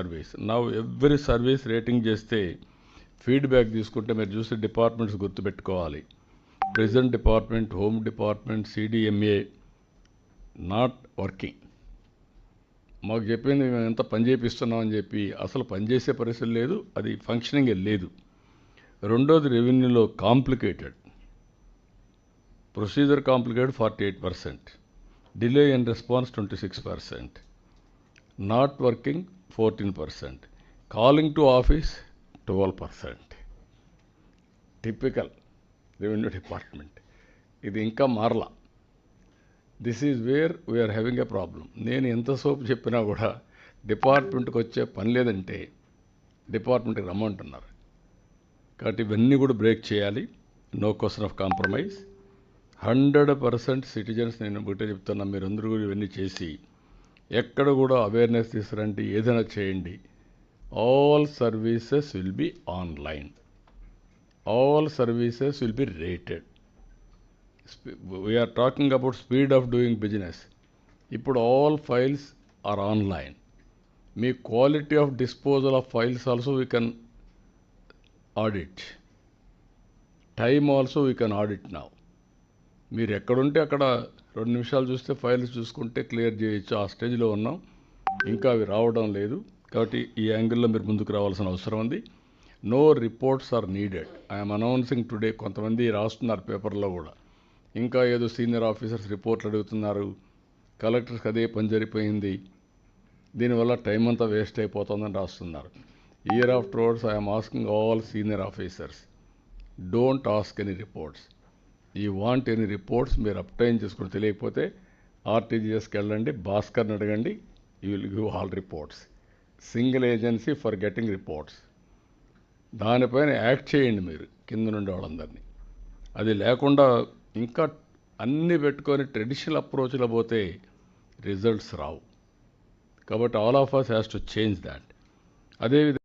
Service. నా every service rating చేస్తే feedback తీసుకుంటే మీరు చూసే డిపార్ట్మెంట్స్ గుర్తుపెట్టుకోవాలి. Present department home department CDMA not working మాకు చెప్పింది మేము ఎంత పని చేపిస్తున్నామని చెప్పి అసలు పనిచేసే పరిస్థితి లేదు అది ఫంక్షనింగ్ లేదు. రెండోది రెవెన్యూలో complicated procedure complicated forty eight percent delay in response twenty six percent not working fourteen percent. Calling to office twelve percent. Typical revenue department. ఇది ఇంకా మారలా. This is where we are having a problem నేను ఎంత సోపు చెప్పినా కూడా డిపార్ట్మెంట్కి వచ్చే పని లేదంటే డిపార్ట్మెంట్కి రమ్మంటున్నారు. కాబట్టి ఇవన్నీ కూడా బ్రేక్ చేయాలి. No question of compromise hundred percent citizens నేను ఒకటే చెప్తున్నా మీరందరూ కూడా ఇవన్నీ చేసి ఎక్కడ కూడా అవేర్నెస్ తీసుకురండి ఏదైనా చేయండి. All services will be online all services will be rated we are talking about speed of doing business ఇప్పుడు all files are online me quality of disposal of files also we can audit time also we can audit now మీరు ఎక్కడుంటే అక్కడ రెండు నిమిషాలు చూస్తే files చూసుకుంటే clear చేయొచ్చు. ఆ స్టేజ్లో ఉన్నాం. ఇంకా అవి రావడం లేదు. కాబట్టి ఈ యాంగిల్లో మీరు ముందుకు రావాల్సిన అవసరం ఉంది. No reports are needed. I'm announcing today కొంతమంది రాస్తున్నారు పేపర్లో కూడా. ఇంకా ఏదో సీనియర్ ఆఫీసర్స్ రిపోర్ట్లు అడుగుతున్నారు. కలెక్టర్స్కి అదే పని జరిపోయింది దీనివల్ల టైం అంతా వేస్ట్ అయిపోతుందని రాస్తున్నారు. Here afterwards I'm asking all senior officers. Don't ask any reports. ఈ వాంట్ ఎనీ రిపోర్ట్స్ మీరు అప్టైన్ చేసుకుని తెలియకపోతే ఆర్టీజీఎస్కి వెళ్ళండి భాస్కర్ని అడగండి you will give all reports. Single agency for getting reports. దానిపైన యాక్ట్ చేయండి మీరు కింద నుండి వాళ్ళందరినీ. అది లేకుండా ఇంకా అన్నీ పెట్టుకొని ట్రెడిషనల్ అప్రోచ్లో పోతే రిజల్ట్స్ రావు. కాబట్టి all of us has to change that అదేవిధంగా